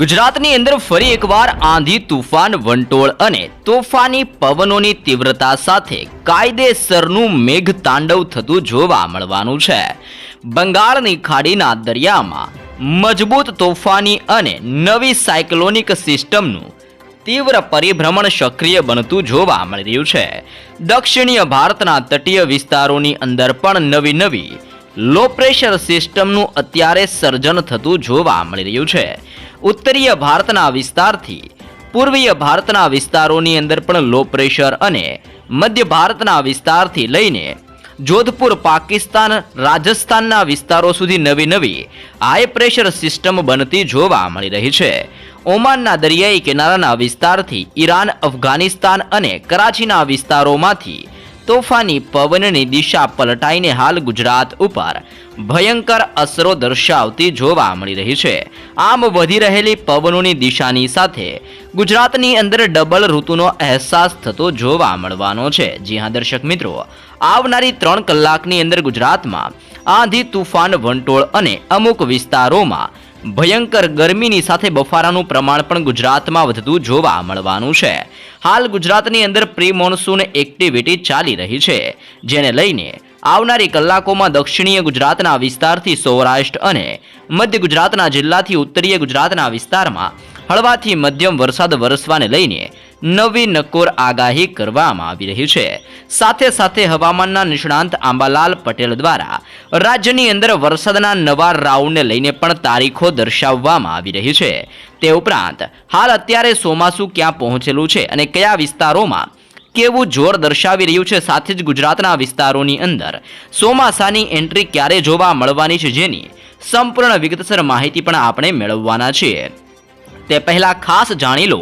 ગુજરાતની અંદર ફરી એકવાર આંધી, તુફાન, વંટોળ અને તોફાની પવનોની તીવ્રતા સાથે કાયદેસરનું મેઘ તાંડવ થતું જોવા મળવાનું છે. બંગાળની ખાડીના દરિયામાં મજબૂત તોફાની અને નવી સાયક્લોનિક સિસ્ટમનું તીવ્ર પરિભ્રમણ સક્રિય બનતું જોવા મળી રહ્યું છે. દક્ષિણીય ભારતના તટીય વિસ્તારોની અંદર પણ નવી નવી લો પ્રેશર સિસ્ટમનું અત્યારે સર્જન થતું જોવા મળી રહ્યું છે. ઉત્તરીય ભારતના વિસ્તારથી પૂર્વીય ભારતના વિસ્તારોની અંદર પણ લો પ્રેશર અને મધ્ય ભારતના વિસ્તારથી લઈને જોધપુર, પાકિસ્તાન, રાજસ્થાનના વિસ્તારો સુધી નવી નવી હાઈ પ્રેશર સિસ્ટમ બનતી જોવા મળી રહી છે. ઓમાનના દરિયાઈ કિનારાના વિસ્તારથી ઈરાન, અફઘાનિસ્તાન અને કરાચીના વિસ્તારોમાંથી તોફાની પવનની દિશા પલટાઈને હાલ ગુજરાત ઉપર. ભયંકર અસરો દર્શાવતી જોવા મળી રહી છે. આમ વધી રહેલી પવનોની દિશાની સાથે ગુજરાતની અંદર ડબલ ઋતુનો અહેસાસ થતો જોવા મળવાનો છે. જી હા, દર્શક મિત્રો, આવનારી ત્રણ કલાકની અંદર ગુજરાતમાં આંધી, તુફાન, વંટોળ અને અમુક વિસ્તારોમાં ભયંકર ગરમીની સાથે બફારાનું પ્રમાણ પણ ગુજરાતમાં વધતું જોવા મળવાનું છે. હાલ ગુજરાતની અંદર પ્રી મોન્સૂન એક્ટિવિટી ચાલી રહી છે, જેને લઈને આવનારી કલાકોમાં દક્ષિણીય ગુજરાતના વિસ્તારથી સૌરાષ્ટ્ર અને મધ્ય ગુજરાતના જિલ્લાથી ઉત્તરીય ગુજરાતના વિસ્તારમાં હળવાથી મધ્યમ વરસાદ વરસવાને લઈને નવી નકોર આગાહી કરવામાં આવી રહી છે. સાથે સાથે હવામાનના નિષ્ણાંત આંબાલાલ પટેલ દ્વારા રાજ્યની અંદર વરસાદના નવા રાઉન્ડને લઈને પણ તારીખો દર્શાવવામાં આવી રહી છે. તે ઉપરાંત હાલ અત્યારે ચોમાસું ક્યાં પહોંચેલું છે અને કયા વિસ્તારોમાં કેવું જોર દર્શાવી રહ્યું છે સાથે જ ગુજરાતના વિસ્તારોની અંદર ચોમાસાની એન્ટ્રી ક્યારે જોવા મળવાની છે જેની સંપૂર્ણ વિગતસર માહિતી પણ આપણે મેળવવાના છીએ. તે પહેલા ખાસ જાણી લો.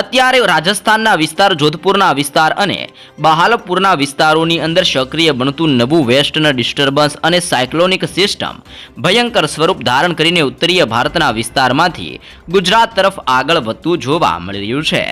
અત્યારે રાજસ્થાનના વિસ્તાર જોધપુરના વિસ્તાર અને બહાલપુરના વિસ્તારોની અંદર સક્રિય બનતું નવું વેસ્ટર્ન ડિસ્ટર્બન્સ અને સાયક્લોનિક સિસ્ટમ ભયંકર સ્વરૂપ ધારણ કરીને ઉત્તરીય ભારતના વિસ્તારમાંથી ગુજરાત તરફ આગળ વધતું જોવા મળી રહ્યું છે.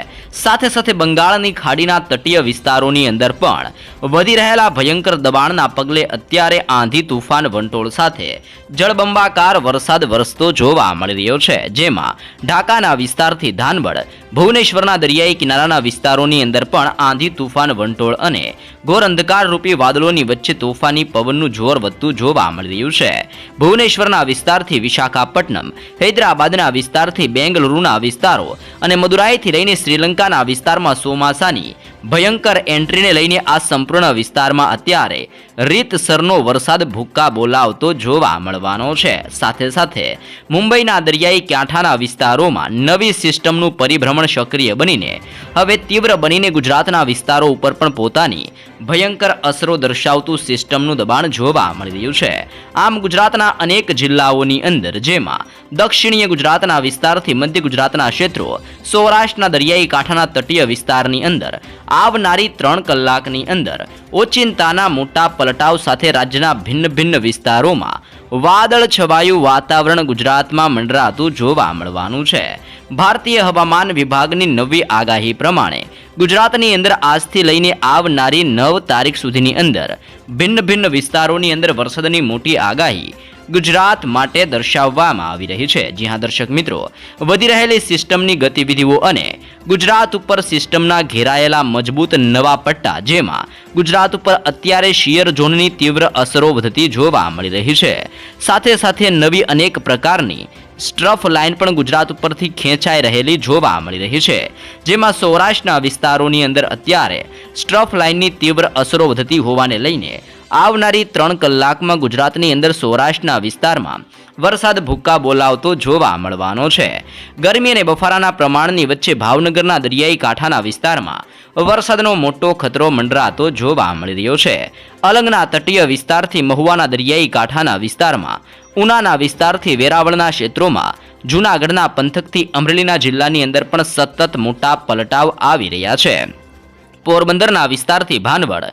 સાથે સાથે બંગાળની ખાડીના તટીય વિસ્તારોની અંદર પણ વધી રહેલા ભયંકર દબાણના પગલે અત્યારે આંધી તુફાન વંટોળ સાથે જળબંબાકાર વરસાદ વરસતો જોવા મળી રહ્યો છે, જેમાં ઢાકાના વિસ્તારથી ધાનબડ ભુવનેશ્વરના દરિયાઈ કિનારાના વિસ્તારોની અંદર પણ આંધી તુફાન, વંટોળ અને ઘોર અંધકાર રૂપી વાદળોની વચ્ચે તોફાની પવનનું જોર વધતું જોવા મળી રહ્યું છે. ભુવનેશ્વરના વિસ્તારથી વિશાખાપટ્ટનમ, હૈદરાબાદના વિસ્તારથી બેંગલુરુના વિસ્તારો અને મદુરાઈથી લઈને શ્રીલંકાના વિસ્તારમાં ચોમાસાની ભયંકર એન્ટ્રીને લઈને આ સંપૂર્ણ વિસ્તારમાં અત્યારે રીતસરનો વરસાદ ભૂક્કા બોલાવતો જોવા મળવાનો છે. સાથે સાથે મુંબઈના દરિયાઈ કાંઠાના વિસ્તારોમાં નવી સિસ્ટમનું પરિભ્રમણ સક્રિય બનીને હવે તીવ્ર બનીને ગુજરાતના વિસ્તારો ઉપર પણ પોતાની ભયંકર અસરો દર્શાવતું સિસ્ટમનું દબાણ જોવા મળી રહ્યું છે. આમ ગુજરાતના અનેક જિલ્લાઓની અંદર જેમાં દક્ષિણીય ગુજરાતના વિસ્તારથી મધ્ય ગુજરાતના ક્ષેત્રો, સૌરાષ્ટ્રના દરિયાઈ કાંઠાના તટીય વિસ્તારની અંદર, આવનારી ત્રણ કલાકની અંદર ઓચિંતાના મોટા પલટાવ સાથે રાજ્યના ભિન્ન ભિન્ન વિસ્તારોમાં વાદળ છવાયું વાતાવરણ ગુજરાતમાં મંડરાતું જોવા મળવાનું છે. ભારતીય હવામાન વિભાગની નવી આગાહી પ્રમાણે ગુજરાતની અંદર આજથી લઈને આવનારી નવ તારીખ સુધીની અંદર ભિન્ન ભિન્ન વિસ્તારોની અંદર વરસાદની મોટી આગાહી ગુજરાત માટે દર્શાવવામાં આવી રહી છે. જી હા, દર્શક મિત્રો, વધી રહેલી સિસ્ટમની ગતિવિધિઓ અને ગુજરાત ઉપર સિસ્ટમના ઘેરાયેલા મજબૂત નવા પટ્ટા જેમાં ગુજરાત ઉપર અત્યારે શિયર ઝોનની તીવ્ર અસરો વધતી જોવા મળી રહી છે. સાથે સાથે નવી અનેક પ્રકારની સ્ટ્રફ લાઇન પણ ગુજરાત ઉપરથી ખેંચાઈ રહેલી જોવા મળી રહી છે, જેમાં સૌરાષ્ટ્રના વિસ્તારોની અંદર અત્યારે સ્ટ્રફ લાઇનની તીવ્ર અસરો વધતી હોવાને લઈને આવનારી ત્રણ કલાકમાં ગુજરાતની અંદર સૌરાષ્ટ્રના વિસ્તારમાં વરસાદ ભૂક્કા બોલાવતો જોવા મળવાનો છે. ગરમી અને બફારાના પ્રમાણની વચ્ચે ભાવનગરના દરિયાઈ કાંઠાના વિસ્તારમાં વરસાદનો મોટો ખતરો મંડરાતો જોવા મળી રહ્યો છે. અલંગના તટીય વિસ્તારથી મહુવાના દરિયાઈ કાંઠાના વિસ્તારમાં ઉનાના વિસ્તારથી વેરાવળના ક્ષેત્રોમાં જૂનાગઢના પંથકથી અમરેલીના જિલ્લાની અંદર પણ સતત મોટા પલટાવ આવી રહ્યા છે. પોરબંદરના વિસ્તારથી ભાનવડ,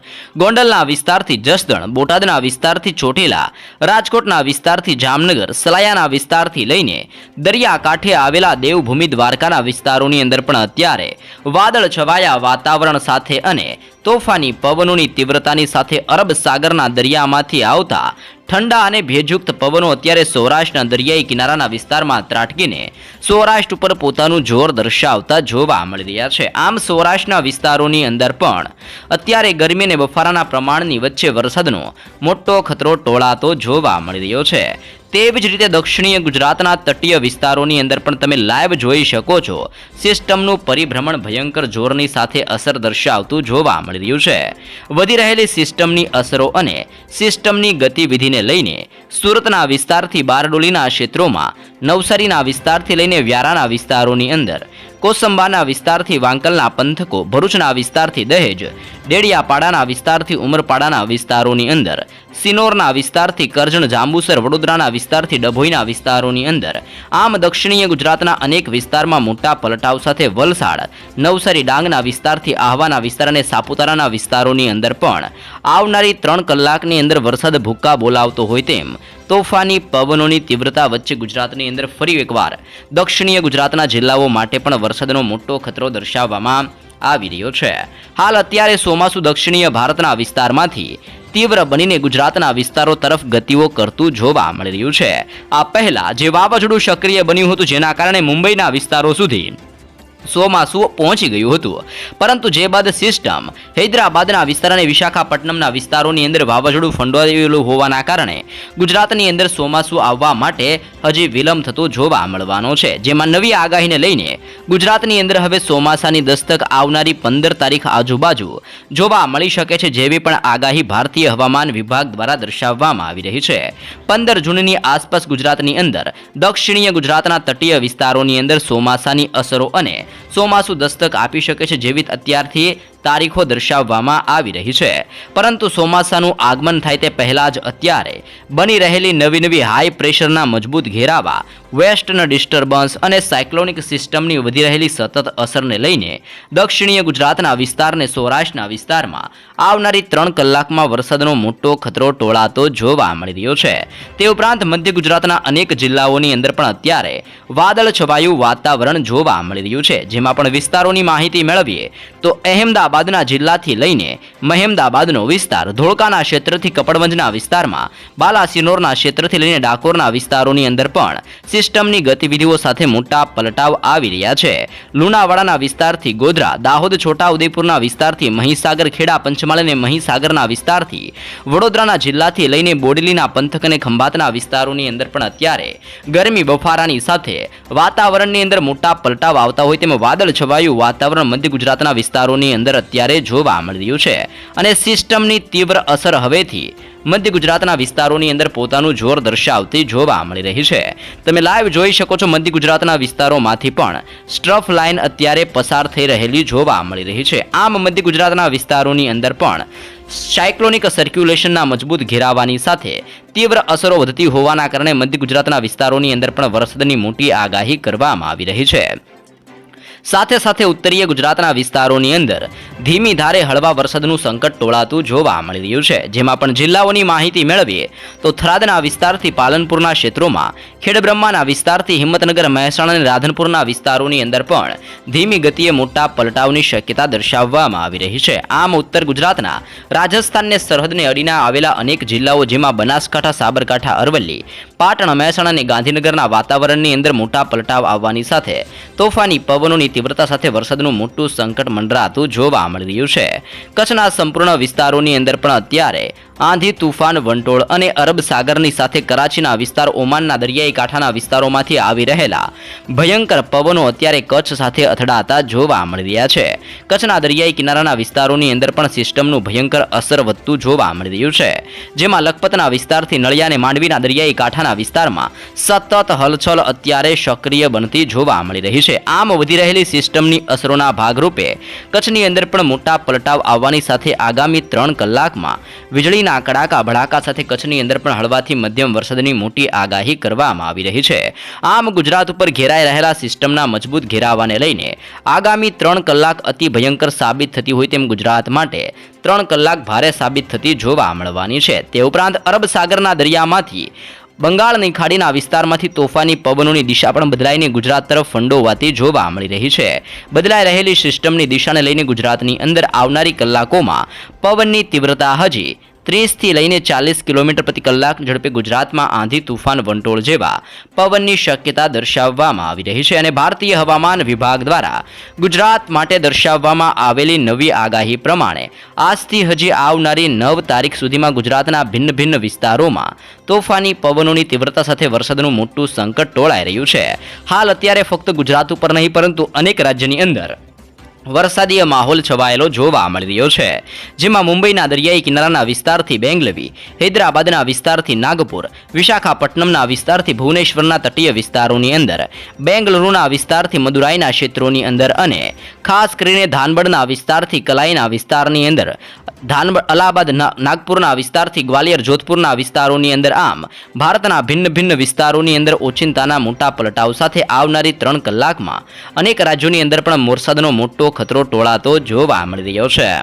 ગોંડલના વિસ્તારથી જસદણ, બોટાદના વિસ્તારથી ચોટીલા, રાજકોટના વિસ્તારથી જામનગર, સલાયાના વિસ્તારથી લઈને દરિયાકાંઠે આવેલા દેવભૂમિ દ્વારકાના વિસ્તારોની અંદર પણ અત્યારે વાદળ છવાયા વાતાવરણ સાથે અને તોફાની પવનોની તીવ્રતાની સાથે અરબ સાગરના દરિયામાંથી આવતા ઠંડા અને ભેજયુક્ત પવનો અત્યારે સૌરાષ્ટ્રના દરિયાઈ કિનારાના વિસ્તારમાં ત્રાટકીને સૌરાષ્ટ્ર ઉપર પોતાનું જોર દર્શાવતા જોવા મળી રહ્યા છે. આમ સૌરાષ્ટ્રના વિસ્તારોની અંદર પણ અત્યારે ગરમી અને બફારાના પ્રમાણની વચ્ચે વરસાદનો મોટો ખતરો ટોળાતો જોવા મળી રહ્યો છે. તેવી જ રીતે દક્ષિણીય ગુજરાતના તટીય વિસ્તારોની અંદર પણ તમે લાઈવ જોઈ શકો છો. સિસ્ટમનું પરિભ્રમણ ભયંકર જોરની સાથે અસર દર્શાવતું જોવા મળી રહ્યું છે. વધી રહેલી સિસ્ટમની અસરો અને સિસ્ટમની ગતિવિધિને લઈને સુરતના વિસ્તારથી બારડોલીના ક્ષેત્રોમાં નવસારીના વિસ્તારથી લઈને વ્યારાના વિસ્તારોની અંદર કોસંબાના વિસ્તારથી વાંકલના પંથકો, ભરૂચના વિસ્તારથી દહેજ, ડેડિયાપાડાના વિસ્તારથી ઉમરપાડાના વિસ્તારોની અંદર, સિનોરના વિસ્તારથી કરજણ, જાંબુસર, વડોદરાના વિસ્તારથી ડભોઈના વિસ્તારોની અંદર, આમ દક્ષિણીય ગુજરાતના અનેક વિસ્તારમાં મોટા પલટાવ સાથે વલસાડ, નવસારી ડાંગના વિસ્તારથી આહવાના વિસ્તાર અને સાપુતારાના વિસ્તારોની અંદર પણ આવનારી ત્રણ કલાકની અંદર વરસાદ ભૂક્કા બોલાવતો હોય તેમ તોફાની પવનોની તીવ્રતા વચ્ચે ગુજરાતની અંદર ફરી એકવાર દક્ષિણીય ગુજરાતના જિલ્લાઓ માટે પણ વરસાદનો મોટો ખતરો દર્શાવવામાં આવી રહ્યો છે. હાલ અત્યારે ચોમાસુ દક્ષિણીય ભારતના વિસ્તારમાંથી તીવ્ર બનીને ગુજરાતના વિસ્તારો તરફ ગતિઓ કરતું જોવા મળી રહ્યું છે. આ પહેલા જે વાવાઝોડું સક્રિય બન્યું હતું જેના કારણે મુંબઈના વિસ્તારો સુધી ચોમાસું પહોંચી ગયું હતું. પરંતુ જે બાદ સિસ્ટમ હૈદરાબાદના વિસ્તાર અને વિશાખાપટ્ટનમના વિસ્તારોની અંદર વાવાઝોડું ફંડોયેલું હોવાના કારણે ગુજરાતની અંદર ચોમાસું આવવા માટે હજી વિલંબ થતો જોવા મળવાનો છે. જેમાં નવી આગાહીને લઈને ગુજરાતની અંદર હવે ચોમાસાની દસ્તક આવનારી પંદર તારીખ આજુબાજુ જોવા મળી શકે છે જેવી પણ આગાહી ભારતીય હવામાન વિભાગ દ્વારા દર્શાવવામાં આવી રહી છે. પંદર જૂનની આસપાસ ગુજરાતની અંદર દક્ષિણીય ગુજરાતના તટીય વિસ્તારોની અંદર ચોમાસાની અસરો અને ચોમાસું દસ્તક આપી શકે છે જેવી અત્યારથી તારીખો દર્શાવવામાં આવી રહી છે. પરંતુ ચોમાસાનું આગમન થાય તે પહેલાં જ અત્યારે બની રહેલી નવી નવી હાઈ પ્રેશરના મજબૂત ઘેરાવા વેસ્ટર્ન ડિસ્ટર્બન્સ અને સાયક્લોનિક સિસ્ટમની વધી રહેલી સતત અસરને લઈને દક્ષિણીય ગુજરાતના વિસ્તારને સૌરાષ્ટ્રના વિસ્તારમાં આવનારી ત્રણ કલાકમાં વરસાદનો મોટો ખતરો ટોળાતો જોવા મળી રહ્યો છે. તે ઉપરાંત મધ્ય ગુજરાતના અનેક જિલ્લાઓની અંદર પણ અત્યારે વાદળ છવાયું વાતાવરણ જોવા મળી રહ્યું છે. જેમાં પણ વિસ્તારોની માહિતી મેળવીએ તો અહેમદાબાદના જિલ્લાથી લઈને મહેમદાબાદનો વિસ્તાર, ધોળકાના ક્ષેત્રથી કપડવંજના વિસ્તારમાં, બાલાસિનોરના ક્ષેત્રથી લઈને ડાકોરના વિસ્તારોની અંદર પણ સિસ્ટમની ગતિવિધિઓ સાથે મોટા પલટાવ આવી રહ્યા છે. લુણાવાડાના વિસ્તારથી ગોધરા, દાહોદ છોટા ઉદેપુરના વિસ્તારથી મહીસાગર, ખેડા, પંચમહાલ અને મહીસાગરના વિસ્તારથી વડોદરાના જિલ્લાથી લઈને બોડેલીના પંથક અને ખંભાતના વિસ્તારોની અંદર પણ અત્યારે ગરમી બફારાની સાથે વાતાવરણની અંદર મોટા પલટાવ આવતા હોય તેમ વાદળ છવાયું વાતાવરણ મધ્ય ગુજરાતના વિસ્તારોની અંદર અત્યારે જોવા મળી રહ્યું છે અને સિસ્ટમની તીવ્ર અસર હવેથી મધ્ય ગુજરાતના વિસ્તારોની અંદર પોતાનું જોર દર્શાવતી જોવા મળી રહી છે. તમે લાઈવ જોઈ શકો છો મધ્ય ગુજરાતના વિસ્તારોમાંથી પણ સ્ટ્રફ લાઇન અત્યારે પસાર થઈ રહેલી જોવા મળી રહી છે. આમ મધ્ય ગુજરાતના વિસ્તારોની અંદર પણ સાયક્લોનિક સર્ક્યુલેશનના મજબૂત ઘેરાવાની સાથે તીવ્ર અસરો વધતી હોવાના કારણે મધ્ય ગુજરાતના વિસ્તારોની અંદર પણ વરસાદની મોટી આગાહી કરવામાં આવી રહી છે. સાથે સાથે ઉત્તરીય ગુજરાતના વિસ્તારોની અંદર ધીમી ધારે હળવા વરસાદનું સંકટ ટોળાતું જોવા મળી રહ્યું છે. જેમાં પણ જિલ્લાઓની માહિતી મેળવીએ તો થરાદના વિસ્તારથી પાલનપુરના ક્ષેત્રોમાં, ખેડબ્રહ્માના વિસ્તારથી હિંમતનગર, મહેસાણા અને રાધનપુરના વિસ્તારોની અંદર પણ ધીમી ગતિએ મોટા પલટાવની શક્યતા દર્શાવવામાં આવી રહી છે. આમ ઉત્તર ગુજરાતના રાજસ્થાનને સરહદને અડીને આવેલા અનેક જિલ્લાઓ જેમાં બનાસકાંઠા, સાબરકાંઠા, અરવલ્લી પાટણ મહેસાણા અને ગાંધીનગરના વાતાવરણની અંદર મોટા પલટાવ આવવાની સાથે તોફાની પવનોની તીવ્રતા સાથે વરસાદનું મોટું સંકટ મંડરાતું જોવા મળી રહ્યું છે. કચ્છના સંપૂર્ણ વિસ્તારોની અંદર પણ અત્યારે આંધી તુફાન, વંટોળ અને અરબ સાગરની સાથે કરાચીના વિસ્તાર ઓમાનના દરિયાઈ કાંઠાના વિસ્તારોમાંથી આવી રહેલા ભયંકર પવનો અત્યારે કચ્છ સાથે અથડાતા જોવા મળી રહ્યા છે. કચ્છના દરિયાઈ કિનારાના વિસ્તારોની અંદર પણ સિસ્ટમનું ભયંકર અસર વધતું જોવા મળી રહ્યું છે. જેમાં લખપતના વિસ્તારથી નળિયા અને માંડવીના દરિયાઈ કાંઠાના વિસ્તારમાં સતત હલચલ અત્યારે સક્રિય બનતી જોવા મળી રહી છે. આમ વધી રહેલી સિસ્ટમની અસરોના ભાગરૂપે કચ્છની અંદર પણ મોટા પલટાવ આવવાની સાથે આગામી ત્રણ કલાકમાં વીજળીના કડાકા ભડાકા સાથે કચ્છની અંદર પણ હળવાથી મધ્યમ વરસાદની મોટી આગાહી કરવામાં આવી રહી છે. આમ ગુજરાત ઉપર ઘેરાઈ રહેલા સિસ્ટમના મજબૂત ઘેરાવાને લઈને આગામી ત્રણ કલાક અતિ ભયંકર સાબિત થતી હોય તેમ ગુજરાત માટે ત્રણ કલાક ભારે સાબિત થતી જોવા મળવાની છે. તે ઉપરાંત અરબ સાગરના દરિયામાંથી બંગાળની ખાડીના વિસ્તારમાંથી તોફાની પવનોની દિશા પણ બદલાઈને ગુજરાત તરફ ફંડોવાતી જોવા મળી રહી છે. બદલાઈ રહેલી સિસ્ટમની દિશાને લઈને ગુજરાતની અંદર આવનારી કલાકોમાં પવનની તીવ્રતા હજી ત્રીસથી લઈને ચાલીસ કિલોમીટર પ્રતિ કલાક ઝડપે ગુજરાતમાં આંધી તુફાન વંટોળ જેવા પવનની શક્યતા દર્શાવવામાં આવી રહી છે અને ભારતીય હવામાન વિભાગ દ્વારા ગુજરાત માટે દર્શાવવામાં આવેલી નવી આગાહી પ્રમાણે આજથી હજી આવનારી નવ તારીખ સુધીમાં ગુજરાતના ભિન્ન ભિન્ન વિસ્તારોમાં તોફાની પવનોની તીવ્રતા સાથે વરસાદનું મોટું સંકટ ટોળાઈ રહ્યું છે. હાલ અત્યારે ફક્ત ગુજરાત ઉપર નહીં, પરંતુ અનેક રાજ્યની અંદર વરસાદીય માહોલ છવાયેલો જોવા મળી રહ્યો છે. જેમાં મુંબઈના દરિયાઈ કિનારાના વિસ્તારથી બેંગલવી, હૈદરાબાદના વિસ્તારથી નાગપુર, વિશાખાપટ્ટનમના વિસ્તારથી ભુવનેશ્વરના તટીય વિસ્તારોની અંદર, બેંગલુરુના વિસ્તારથી મદુરાઈના ક્ષેત્રોની અંદર અને ખાસ કરીને ધાનબડના વિસ્તારથી કલાઈના વિસ્તારની અંદર ધાનબડ અલ્હાબાદ નાગપુરના વિસ્તારથી ગ્વાલિયર, જોધપુરના વિસ્તારોની અંદર આમ, ભારતના ભિન્ન ભિન્ન વિસ્તારોની અંદર ઓચિંતાના મોટા પલટાવ સાથે આવનારી ત્રણ કલાકમાં અનેક રાજ્યોની અંદર પણ વરસાદનો મોટો ખતરો ટોળાતો જોવા મળી રહ્યો છે.